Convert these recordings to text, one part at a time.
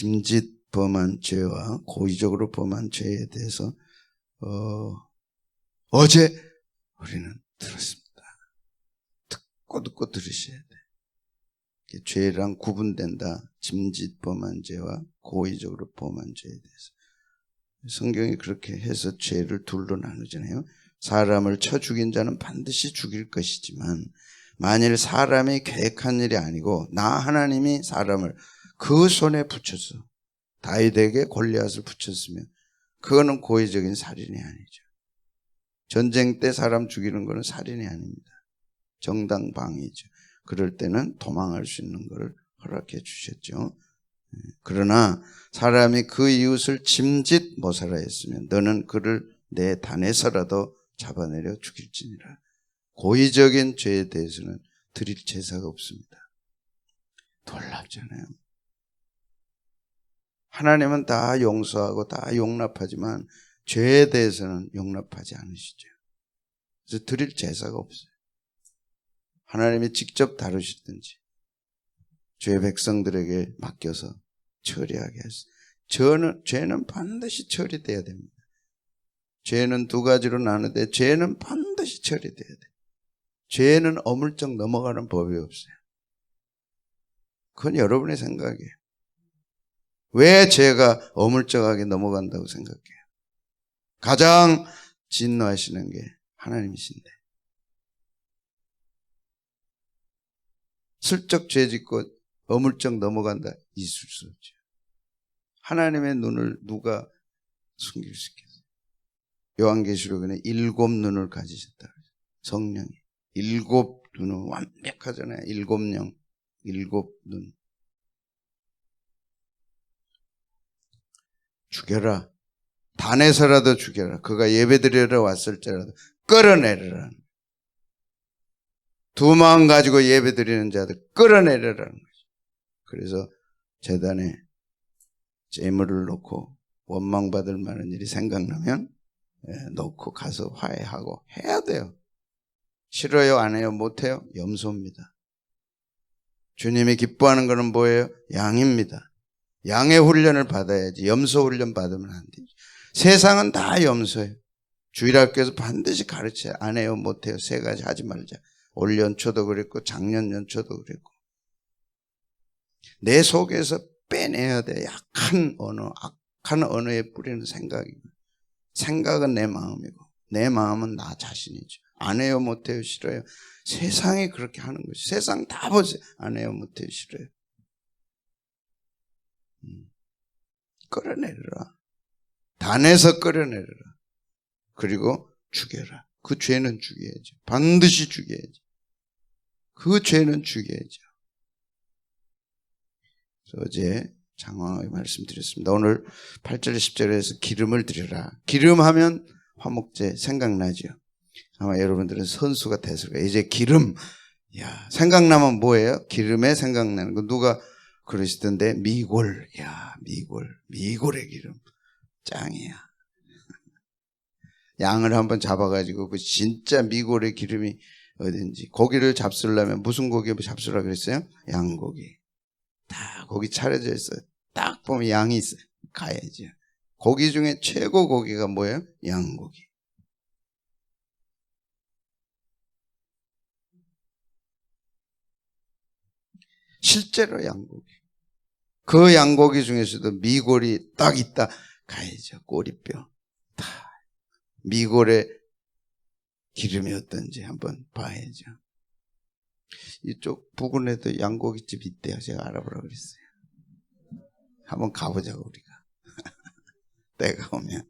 짐짓 범한 죄와 고의적으로 범한 죄에 대해서 어, 어제 우리는 들었습니다. 듣고 듣고 들으셔야 돼. 죄랑 구분된다. 짐짓 범한 죄와 고의적으로 범한 죄에 대해서. 성경이 그렇게 해서 죄를 둘로 나누잖아요. 사람을 쳐 죽인 자는 반드시 죽일 것이지만 만일 사람이 계획한 일이 아니고 나 하나님이 사람을 그 손에 붙여서 다윗에게 골리앗을 붙였으면 그거는 고의적인 살인이 아니죠. 전쟁 때 사람 죽이는 거는 살인이 아닙니다. 정당 방위죠. 그럴 때는 도망할 수 있는 것을 허락해 주셨죠. 그러나 사람이 그 이웃을 짐짓 모사라 했으면 너는 그를 내 단에서라도 잡아내려 죽일지니라. 고의적인 죄에 대해서는 드릴 제사가 없습니다. 놀랍잖아요. 하나님은 다 용서하고 다 용납하지만 죄에 대해서는 용납하지 않으시죠. 그래서 드릴 제사가 없어요. 하나님이 직접 다루시든지 죄 백성들에게 맡겨서 처리하게 하세요. 저는 죄는 반드시 처리돼야 됩니다. 죄는 두 가지로 나누는데 죄는 반드시 처리돼야 돼. 죄는 어물쩍 넘어가는 법이 없어요. 그건 여러분의 생각이에요. 왜 죄가 어물쩍하게 넘어간다고 생각해요? 가장 진노하시는 게 하나님이신데. 슬쩍 죄 짓고 어물쩍 넘어간다 있을 수 없죠. 하나님의 눈을 누가 숨길 수 있겠어요? 요한계시록에는 일곱 눈을 가지셨다. 성령이 일곱 눈은 완벽하잖아요. 일곱 령, 일곱 눈. 죽여라. 단에서라도 죽여라. 그가 예배드리러 왔을지라도 끌어내려라. 두 마음 가지고 예배드리는 자들 끌어내려라는 거죠. 그래서 재단에 재물을 놓고 원망받을 만한 일이 생각나면 예, 놓고 가서 화해하고 해야 돼요. 싫어요? 안 해요? 못 해요? 염소입니다. 주님이 기뻐하는 것은 뭐예요? 양입니다. 양의 훈련을 받아야지 염소 훈련 받으면 안 되죠. 세상은 다 염소예요. 주일학교에서 반드시 가르쳐야 안 해요? 못 해요? 세 가지 하지 말자. 올 연초도 그랬고 작년 연초도 그랬고 내 속에서 빼내야 돼. 약한 언어, 악한 언어에 뿌리는 생각이고 생각은 내 마음이고 내 마음은 나 자신이죠. 안 해요, 못 해요, 싫어요. 세상이 그렇게 하는 거지. 세상 다 보세요. 안 해요, 못 해요, 싫어요. 음. 끌어내려라. 단에서 끌어내려라. 그리고 죽여라. 그 죄는 죽여야죠. 반드시 죽여야죠. 그 죄는 죽여야죠. 어제 장황하게 말씀드렸습니다. 오늘 8절 10절에서 기름을 드려라. 기름 하면 화목제 생각나죠. 아마 여러분들은 선수가 됐을 거예요. 이제 기름, 야 생각나면 뭐예요? 기름에 생각나는 거 누가 그러시던데 미골, 야 미골, 미골의 기름 짱이야. 양을 한번 잡아가지고 그 진짜 미골의 기름이 어딘지 고기를 잡수려면 무슨 고기 잡수라 그랬어요? 양고기. 다 고기 차려져 있어요. 딱 보면 양이 있어요. 가야죠. 고기 중에 최고 고기가 뭐예요? 양고기. 실제로 양고기. 그 양고기 중에서도 미골이 딱 있다. 가야죠. 꼬리뼈. 다. 미골의 기름이 어떤지 한번 봐야죠. 이쪽 부근에도 양고기집 있대요. 제가 알아보라 그랬어요. 한번 가보자고 우리가. 때가 오면.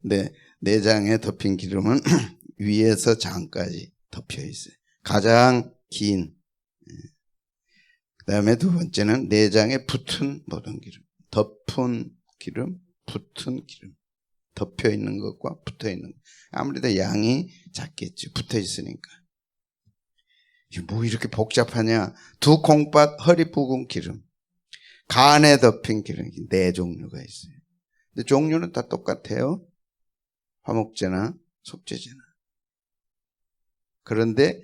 근데 내장에 덮인 기름은 위에서 장까지 덮여 있어요. 가장 긴. 그 다음에 두 번째는 내장에 붙은 모든 기름. 덮은 기름, 붙은 기름. 덮여 있는 것과 붙어 있는 것. 아무래도 양이 작겠죠. 붙어 있으니까. 뭐 이렇게 복잡하냐? 두 콩밭 허리 부근 기름. 간에 덮인 기름. 네 종류가 있어요. 근데 종류는 다 똑같아요. 화목제나 속제제나. 그런데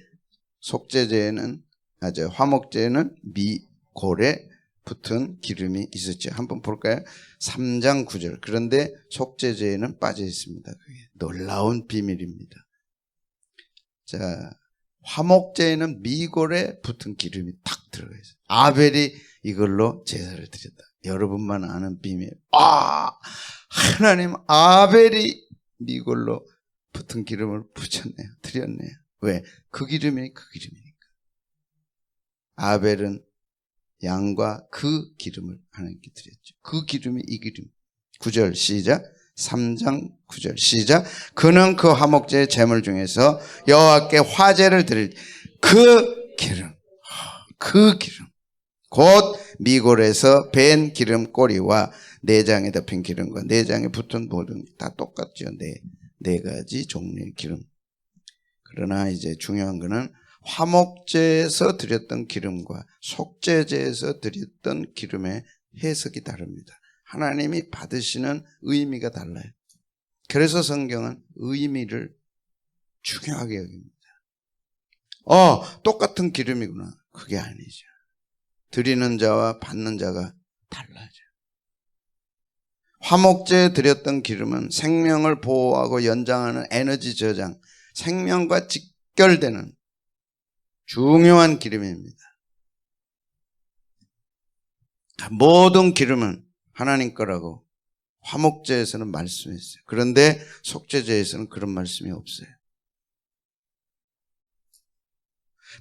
속제제는 아저 화목제는 미골에 붙은 기름이 있었죠. 한번 볼까요? 3장 9절. 그런데 속죄제에는 빠져 있습니다. 그게 놀라운 비밀입니다. 자, 화목제에는 미골에 붙은 기름이 탁 들어가 있어요. 아벨이 이걸로 제사를 드렸다. 여러분만 아는 비밀. 아, 하나님 아벨이 미골로 붙은 기름을 붙였네요. 드렸네요. 왜? 그 기름이 그 기름이니까. 아벨은 양과 그 기름을 하나님께 드렸죠. 그 기름이 이 기름. 9절 시작. 3장 9절 시작. 그는 그 화목제의 제물 중에서 여호와께 화제를 드릴 그 기름. 그 기름. 곧 미골에서 벤 기름 꼬리와 내장에 덮인 기름과 내장에 붙은 모든 게다 똑같죠. 네, 네 가지 종류의 기름. 그러나 이제 중요한 거는 화목제에서 드렸던 기름과 속죄제에서 드렸던 기름의 해석이 다릅니다. 하나님이 받으시는 의미가 달라요. 그래서 성경은 의미를 중요하게 여깁니다. 어, 똑같은 기름이구나. 그게 아니죠. 드리는 자와 받는 자가 달라져. 화목제에 드렸던 기름은 생명을 보호하고 연장하는 에너지 저장, 생명과 직결되는 중요한 기름입니다. 모든 기름은 하나님 거라고 화목제에서는 말씀했어요. 그런데 속죄제에서는 그런 말씀이 없어요.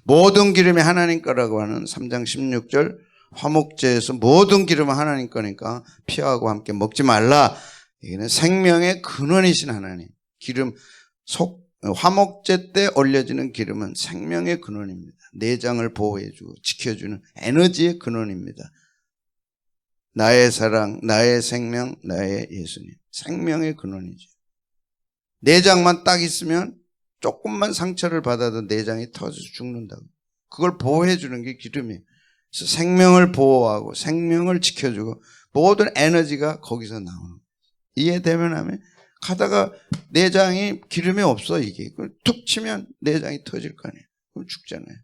모든 기름이 하나님 거라고 하는 3장 16절 화목제에서 모든 기름은 하나님 거니까 피하고 함께 먹지 말라. 이게는 생명의 근원이신 하나님. 기름 속 화목제 때 올려지는 기름은 생명의 근원입니다. 내장을 보호해주고 지켜주는 에너지의 근원입니다. 나의 사랑, 나의 생명, 나의 예수님. 생명의 근원이죠. 내장만 딱 있으면 조금만 상처를 받아도 내장이 터져서 죽는다고. 그걸 보호해주는 게 기름이에요. 그래서 생명을 보호하고 생명을 지켜주고 모든 에너지가 거기서 나오는 거예요. 이해되면 하면 가다가 내장이 기름이 없어 이게. 그걸 툭 치면 내장이 터질 거 아니에요. 그럼 죽잖아요.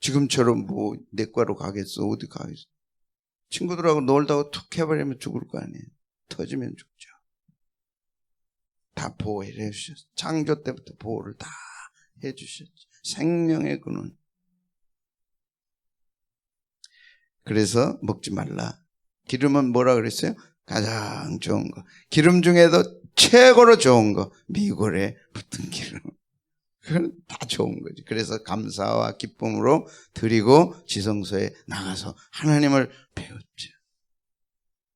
지금처럼 뭐 내과로 가겠어 어디 가겠어. 친구들하고 놀다가 툭 해버리면 죽을 거 아니에요. 터지면 죽죠. 다 보호해 주셨어. 창조 때부터 보호를 다 해주셨죠. 생명의 근원. 그래서 먹지 말라. 기름은 뭐라 그랬어요? 가장 좋은 거. 기름 중에도 최고로 좋은 거. 미골에 붙은 기름. 그건 다 좋은 거지. 그래서 감사와 기쁨으로 드리고 지성소에 나가서 하나님을 배웠죠.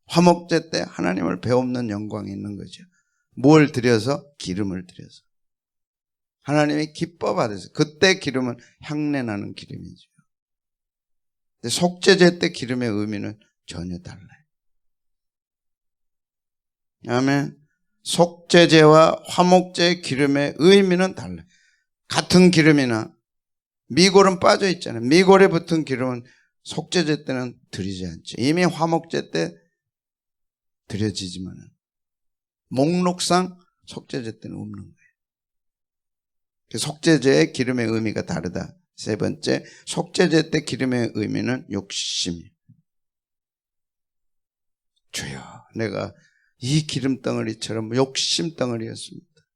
화목제 때 하나님을 배우는 영광이 있는 거죠. 뭘 드려서? 기름을 드려서. 하나님이 기뻐 받으세요. 그때 기름은 향내 나는 기름이죠. 속죄제 때 기름의 의미는 전혀 달라요. 아멘. 속죄제와 화목제의 기름의 의미는 달라요. 같은 기름이나 미골은 빠져 있잖아요. 미골에 붙은 기름은 속죄제 때는 드리지 않죠. 이미 화목제 때 드려지지만은 목록상 속죄제 때는 없는 거예요. 속죄제의 기름의 의미가 다르다. 세 번째, 속죄제 때 기름의 의미는 욕심이에요. 주여, 내가 이 기름 덩어리처럼 욕심 덩어리였습니다.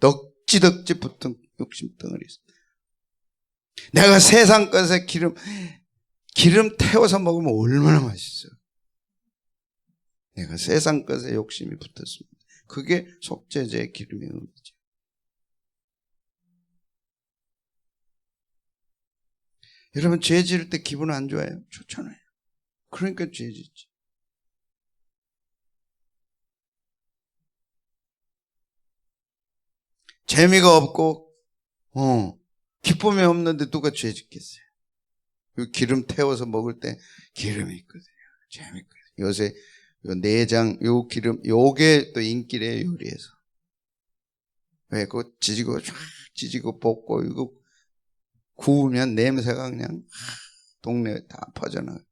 덕지덕지 붙은 욕심 덩어리였습니다. 내가 세상 것에 기름, 기름 태워서 먹으면 얼마나 맛있어요. 내가 세상 것에 욕심이 붙었습니다. 그게 속죄제의 기름의 의미죠. 여러분 죄 지을 때 기분 안 좋아요? 좋잖아요. 그러니까 죄 짓지. 재미가 없고 어 기쁨이 없는데 누가 죄 짓겠어요? 기름 태워서 먹을 때 기름이 있거든요. 재밌거든요. 요새 요 내장 요 기름 요게 또 인기래요 요리에서. 왜 그거 지지고 쫙 지지고 볶고 이거 구우면 냄새가 그냥 동네 다 퍼져나가.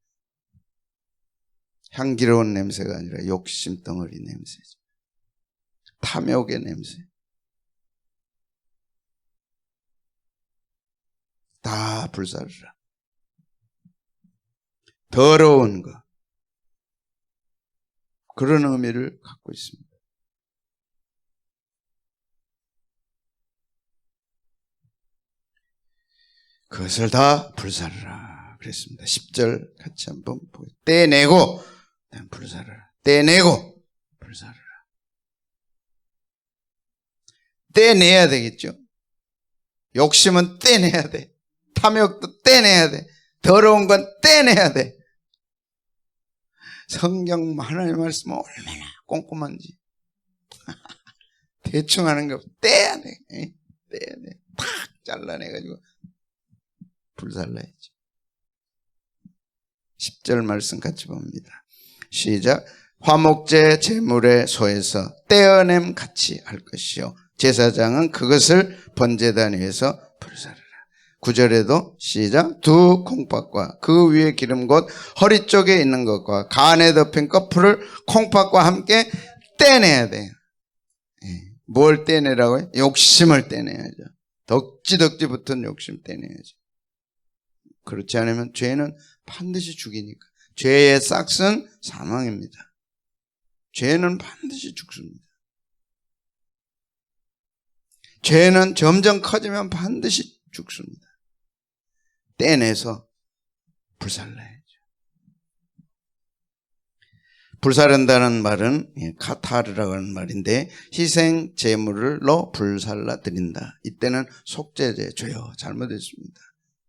향기로운 냄새가 아니라 욕심 덩어리 냄새죠. 탐욕의 냄새. 다 불사르라. 더러운 것. 그런 의미를 갖고 있습니다. 그것을 다 불사르라 그랬습니다. 10절 같이 한번 보고 떼내고 불사르라 떼내고 불사르라 떼내야 되겠죠. 욕심은 떼내야 돼. 탐욕도 떼내야 돼. 더러운 건 떼내야 돼. 성경 하나님 말씀은 얼마나 꼼꼼한지. 대충 하는 거 떼야 돼. 에? 떼야 돼. 탁 잘라내가지고 불살라야지. 10절 말씀 같이 봅니다. 시작. 화목제 제물의 소에서 떼어냄 같이 할 것이요. 제사장은 그것을 번제단 위에서 불사르라. 구절에도 시작 두 콩팥과 그 위에 기름 곧 허리 쪽에 있는 것과 간에 덮인 커플을 콩팥과 함께 떼내야 돼요. 예. 뭘 떼내라고요? 욕심을 떼내야죠. 덕지덕지 붙은 욕심 떼내야죠. 그렇지 않으면 죄는 반드시 죽이니까. 죄의 싹은 사망입니다. 죄는 반드시 죽습니다. 죄는 점점 커지면 반드시 죽습니다. 떼내서 불살라야죠. 불사른다는 말은 예, 카타르라고 하는 말인데 희생 제물로 불살라 드린다. 이때는 속죄제 죄요 잘못했습니다.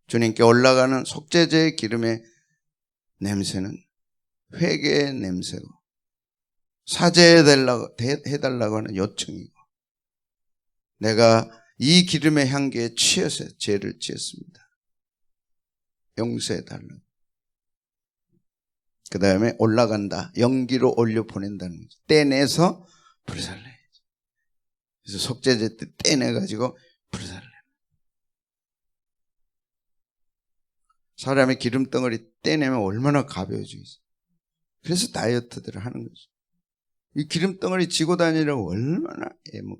주님께 올라가는 속죄제의 기름의 냄새는 회개의 냄새고 사죄해달라고 해달라고 하는 요청이고 내가 이 기름의 향기에 취해서 죄를 지었습니다. 용서해달라고. 그 다음에 올라간다. 연기로 올려 보낸다는 거죠. 떼내서 불살라야지. 그래서 속죄제 때 떼내가지고 불살라. 사람의 기름덩어리 떼내면 얼마나 가벼워지겠어요. 그래서 다이어트들을 하는 거죠. 이 기름덩어리 지고 다니려고 얼마나 애먹.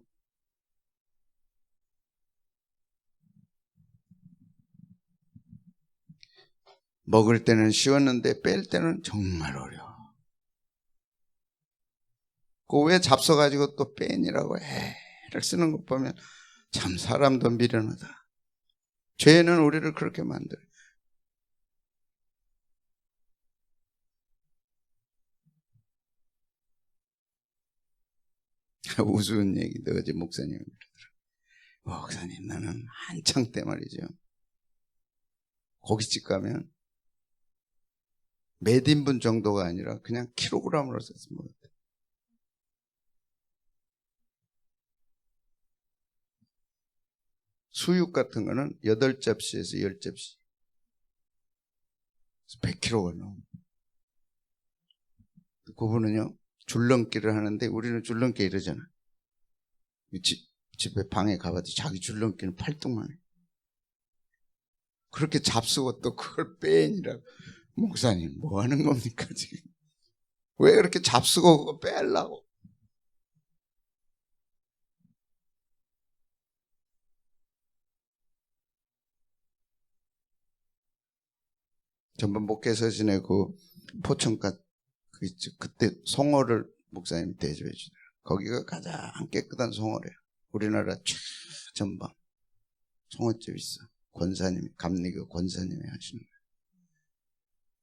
먹을 때는 쉬웠는데 뺄 때는 정말 어려워. 그왜 잡숴가지고 또 빼니라고 애를 쓰는 것 보면 참 사람도 미련하다. 죄는 우리를 그렇게 만들어. 우스운 얘기도 어제 목사님이 그러더라고요. 목사님, 나는 한창 때 말이죠. 고깃집 가면 몇 인분 정도가 아니라 그냥 킬로그램으로 써서 먹었대. 수육 같은 거는 8접시에서 10접시. 100kg가 넘어. 그분은요, 줄넘기를 하는데 우리는 줄넘기 이러잖아. 집, 집에 방에 가봐도 자기 줄넘기는 팔뚝만 해. 그렇게 잡수고 또 그걸 빼니라고. 목사님, 뭐 하는 겁니까, 지금? 왜 그렇게 잡수고 빼려고? 전번 목회서 지내고 포천가 그. 그때 송어를 목사님이 대접해 주더라고요. 거기가 가장 깨끗한 송어래요. 우리나라 최전방 송어집 있어. 권사님이 감리교 권사님이 하시는.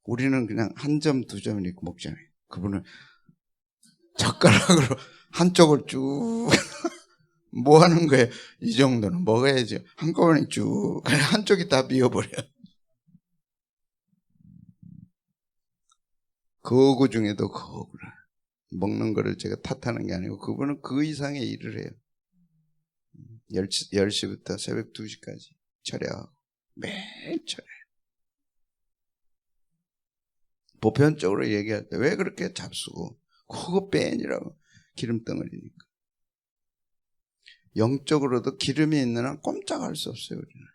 우리는 그냥 한 점, 두 점을 있고 먹잖아요. 그분은 젓가락으로 한쪽을 쭉, 뭐 하는 거예요? 이 정도는 먹어야죠. 한꺼번에 쭉, 한쪽이 다 비어버려요. 거구 중에도 거구라. 먹는 거를 제가 탓하는 게 아니고 그분은 그 이상의 일을 해요. 10시, 10시부터 새벽 2시까지 철야하고 매일 철야. 보편적으로 얘기할 때 왜 그렇게 잡수고 그거 빼니라고 기름 덩어리니까. 영적으로도 기름이 있는 한 꼼짝할 수 없어요. 우리는.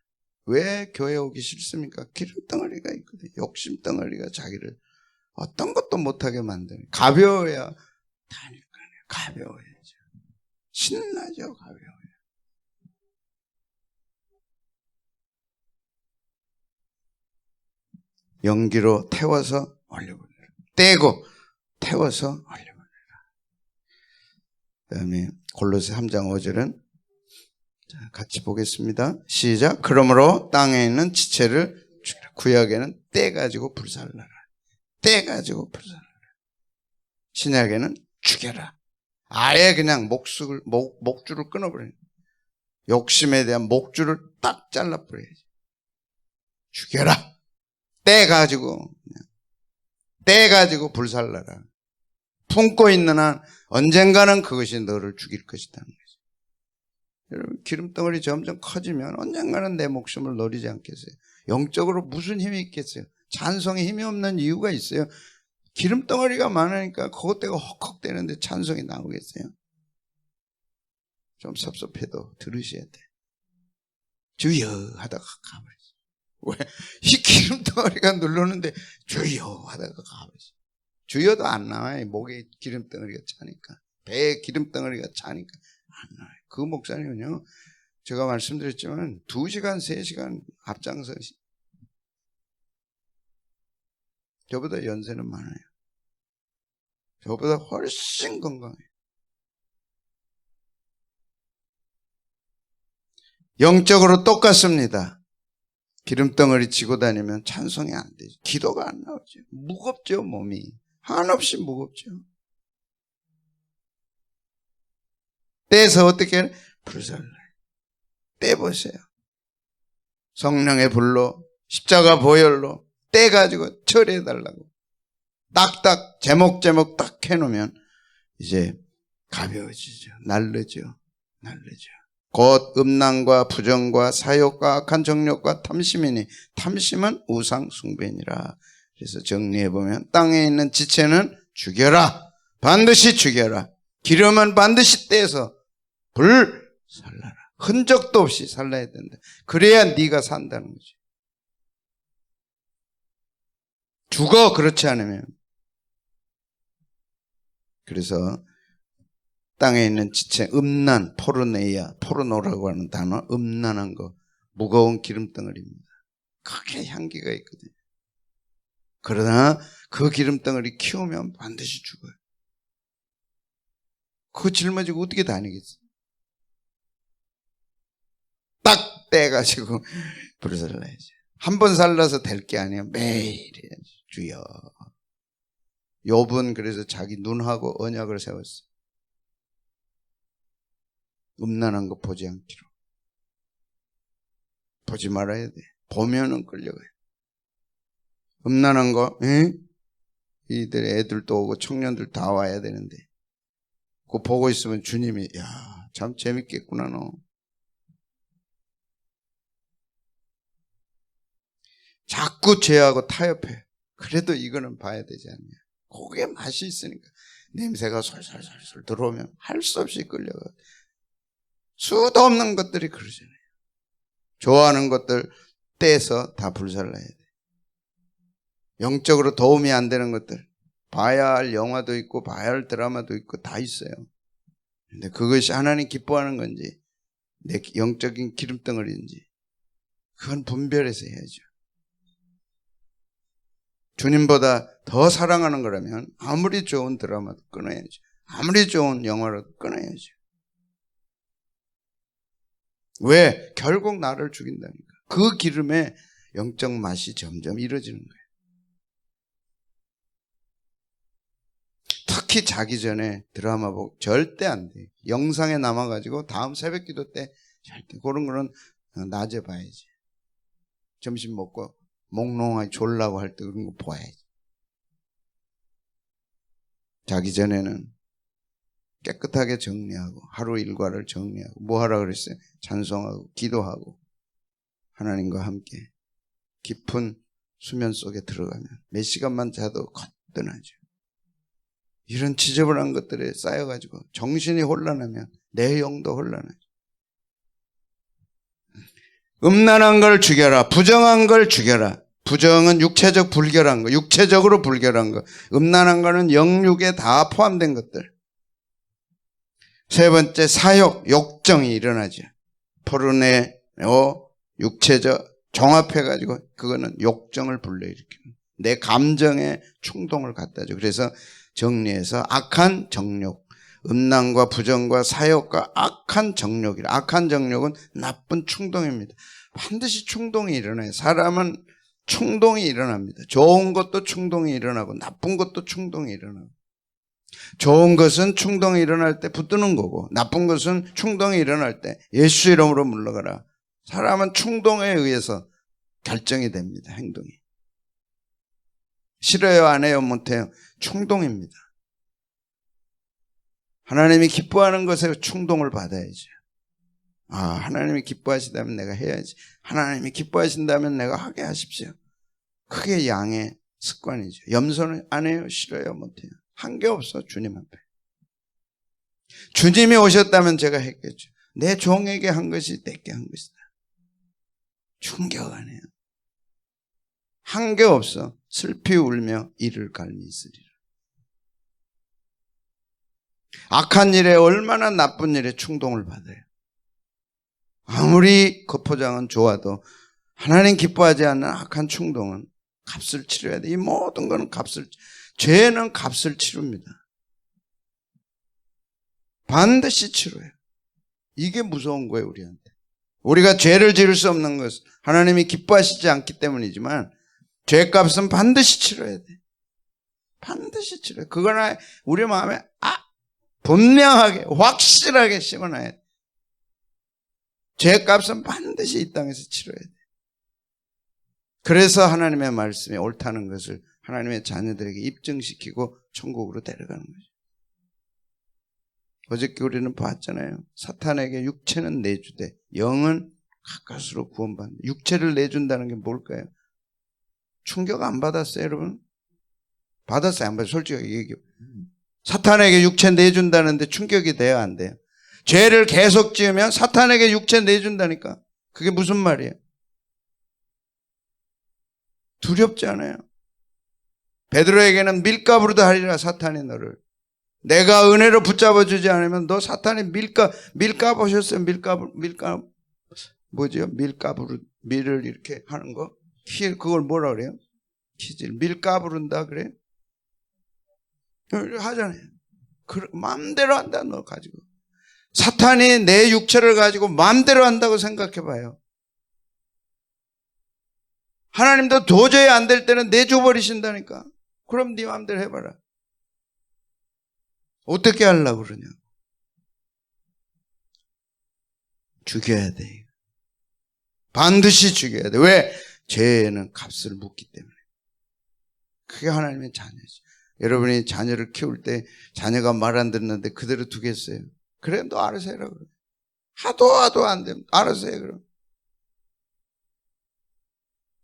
왜 교회 오기 싫습니까? 기름 덩어리가 있거든요. 욕심 덩어리가 자기를 어떤 것도 못하게 만드는 가벼워야 다니까요. 가벼워야죠. 신나죠. 가벼워야. 연기로 태워서 올려보내라. 떼고 태워서 올려보내라. 그 다음에 골로새 3장 5절은 자, 같이 보겠습니다. 시작. 그러므로 땅에 있는 지체를 죽여라. 구약에는 떼가지고 불살라라. 떼가지고 불살라라. 신약에는 죽여라. 아예 그냥 목숨을, 목, 목줄을 거예요. 욕심에 대한 목줄을 딱 잘라버려야지. 죽여라. 떼가지고. 떼가지고 불살라라. 품고 있는 한 언젠가는 그것이 너를 죽일 것이다는 거죠. 여러분, 기름덩어리 점점 커지면 언젠가는 내 목숨을 노리지 않겠어요? 영적으로 무슨 힘이 있겠어요? 찬송에 힘이 없는 이유가 있어요. 기름덩어리가 많으니까 그것 때가 헉헉대는데 찬송이 나오겠어요? 좀 섭섭해도 들으셔야 돼. 주여 하다가 가버리지. 왜? 이 기름덩어리가 누르는데 주여 하다가 가버리지. 주여도 안 나와요. 목에 기름덩어리가 차니까. 배에 기름덩어리가 차니까 안 나와요. 그 목사님은요, 제가 말씀드렸지만, 두 시간, 세 시간 앞장서, 저보다 연세는 많아요. 저보다 훨씬 건강해요. 영적으로 똑같습니다. 기름덩어리 지고 다니면 찬송이 안 되죠. 기도가 안 나오죠. 무겁죠, 몸이. 한없이 무겁죠. 떼서 어떻게 해? 불살라. 떼보세요. 성령의 불로, 십자가 보혈로 떼가지고 처리해달라고. 딱딱, 제목 제목 딱 해놓으면 이제 가벼워지죠. 날르죠. 날르죠. 곧 음란과 부정과 사욕과 악한 정욕과 탐심이니 탐심은 우상 숭배니라. 그래서 정리해 보면 땅에 있는 지체는 죽여라. 반드시 죽여라. 기름은 반드시 떼서 불 살라라. 흔적도 없이 살라야 된다. 그래야 네가 산다는 거지. 죽어 그렇지 않으면. 그래서 땅에 있는 지체 음란, 포르네이아, 포르노라고 하는 단어, 음란한 거, 무거운 기름덩어리입니다. 크게 향기가 있거든요. 그러나 그 기름덩어리 키우면 반드시 죽어요. 그거 짊어지고 어떻게 다니겠어요? 딱 떼가지고 불을 살라야지. 한 번 살라서 될 게 아니야. 매일 해야지. 주여. 욥은 그래서 자기 눈하고 언약을 세웠어요. 음란한 거 보지 않기로. 보지 말아야 돼. 보면은 끌려가요. 음란한 거, 에? 이들 애들도 오고 청년들 다 와야 되는데. 그거 보고 있으면 주님이, 야, 참 재밌겠구나, 너. 자꾸 죄하고 타협해. 그래도 이거는 봐야 되지 않냐. 그게 맛이 있으니까. 냄새가 솔솔솔솔 들어오면 할 수 없이 끌려가. 수도 없는 것들이 그러잖아요. 좋아하는 것들 떼서 다 불살라야 돼. 영적으로 도움이 안 되는 것들. 봐야 할 영화도 있고, 봐야 할 드라마도 있고, 다 있어요. 근데 그것이 하나님 기뻐하는 건지, 내 영적인 기름덩어리인지, 그건 분별해서 해야죠. 주님보다 더 사랑하는 거라면 아무리 좋은 드라마도 끊어야죠. 아무리 좋은 영화라도 끊어야죠. 왜? 결국 나를 죽인다니까. 그 기름에 영적 맛이 점점 이뤄지는 거예요. 특히 자기 전에 드라마 보고 절대 안 돼. 영상에 남아가지고 다음 새벽 기도 때 절대 그런 거는 낮에 봐야지. 점심 먹고 몽롱하게 졸라고 할 때 그런 거 봐야지. 자기 전에는 깨끗하게 정리하고 하루 일과를 정리하고 뭐 하라 그랬어요? 찬송하고 기도하고 하나님과 함께 깊은 수면 속에 들어가면 몇 시간만 자도 거뜬하죠. 이런 지저분한 것들에 쌓여가지고 정신이 혼란하면 내 영도 혼란하죠. 음란한 걸 죽여라. 부정한 걸 죽여라. 부정은 육체적 불결한 거, 육체적으로 불결한 거. 음란한 거는 영육에 다 포함된 것들. 세 번째 사욕, 욕정이 일어나죠. 포르네오, 육체적 종합해가지고 그거는 욕정을 불러일으키는 내 감정에 충동을 갖다 줘. 그래서 정리해서 악한 정욕, 음란과 부정과 사욕과 악한 정욕이라. 악한 정욕은 나쁜 충동입니다. 반드시 충동이 일어나요. 사람은 충동이 일어납니다. 좋은 것도 충동이 일어나고 나쁜 것도 충동이 일어나고. 좋은 것은 충동이 일어날 때 붙드는 거고 나쁜 것은 충동이 일어날 때 예수 이름으로 물러가라. 사람은 충동에 의해서 결정이 됩니다. 행동이. 싫어요, 안 해요, 못해요. 충동입니다. 하나님이 기뻐하는 것에 충동을 받아야죠. 아, 하나님이 기뻐하시다면 내가 해야지. 하나님이 기뻐하신다면 내가 하게 하십시오. 그게 양의 습관이죠. 염소는 안 해요, 싫어요, 못해요. 한 게 없어, 주님 앞에. 주님이 오셨다면 제가 했겠죠. 내 종에게 한 것이 내게 한 것이다. 충격 안 해요. 한 게 없어. 슬피 울며 이를 갈미 있으리라. 악한 일에 얼마나 나쁜 일에 충동을 받아요. 아무리 그 포장은 좋아도 하나님 기뻐하지 않는 악한 충동은 값을 치러야 돼. 이 모든 거는 값을, 죄는 값을 치릅니다. 반드시 치러요. 이게 무서운 거예요, 우리한테. 우리가 죄를 지을 수 없는 것, 하나님이 기뻐하시지 않기 때문이지만, 죄값은 반드시 치러야 돼. 반드시 치러요. 그거나 우리 마음에, 아, 분명하게, 확실하게 심어놔야 돼. 죄값은 반드시 이 땅에서 치러야 돼. 그래서 하나님의 말씀이 옳다는 것을 하나님의 자녀들에게 입증시키고 천국으로 데려가는 거죠. 어저께 우리는 봤잖아요. 사탄에게 육체는 내주되 영은 가까스로 구원받는. 육체를 내준다는 게 뭘까요? 충격 안 받았어요, 여러분? 받았어요, 안 받았어요? 솔직하게 얘기해. 사탄에게 육체 내준다는데 충격이 돼야 안 돼요. 죄를 계속 지으면 사탄에게 육체 내준다니까. 그게 무슨 말이에요? 두렵지 않아요. 베드로에게는 밀가부르도 하리라 사탄이 너를. 내가 은혜로 붙잡아 주지 않으면 너 사탄이 밀가 밀가 보셨어요? 밀가 밀가 뭐죠? 밀가부르 밀을 이렇게 하는 거. 키 그걸 뭐라 그래요? 키질 밀가부른다 그래? 하잖아요. 그 마음대로 한다 너 가지고. 사탄이 내 육체를 가지고 마음대로 한다고 생각해 봐요. 하나님도 도저히 안 될 때는 내줘 버리신다니까. 그럼 네 마음대로 해봐라. 어떻게 하려고 그러냐? 죽여야 돼. 반드시 죽여야 돼. 왜? 죄에는 값을 묻기 때문에. 그게 하나님의 자녀죠. 여러분이 자녀를 키울 때 자녀가 말 안 듣는데 그대로 두겠어요. 그래, 너 알아서 해라. 그래. 하도 하도 안 되면 알아서 해, 그럼.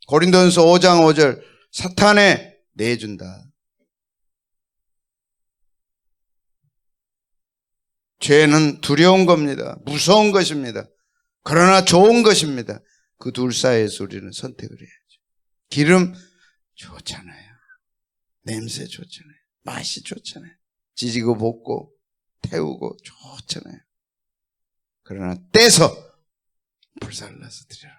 고린도전서 5장 5절 사탄에 내준다. 죄는 두려운 겁니다. 무서운 것입니다. 그러나 좋은 것입니다. 그 둘 사이에서 우리는 선택을 해야죠. 기름 좋잖아요. 냄새 좋잖아요. 맛이 좋잖아요. 지지고 볶고 태우고 좋잖아요. 그러나 떼서 불살라서 드려라.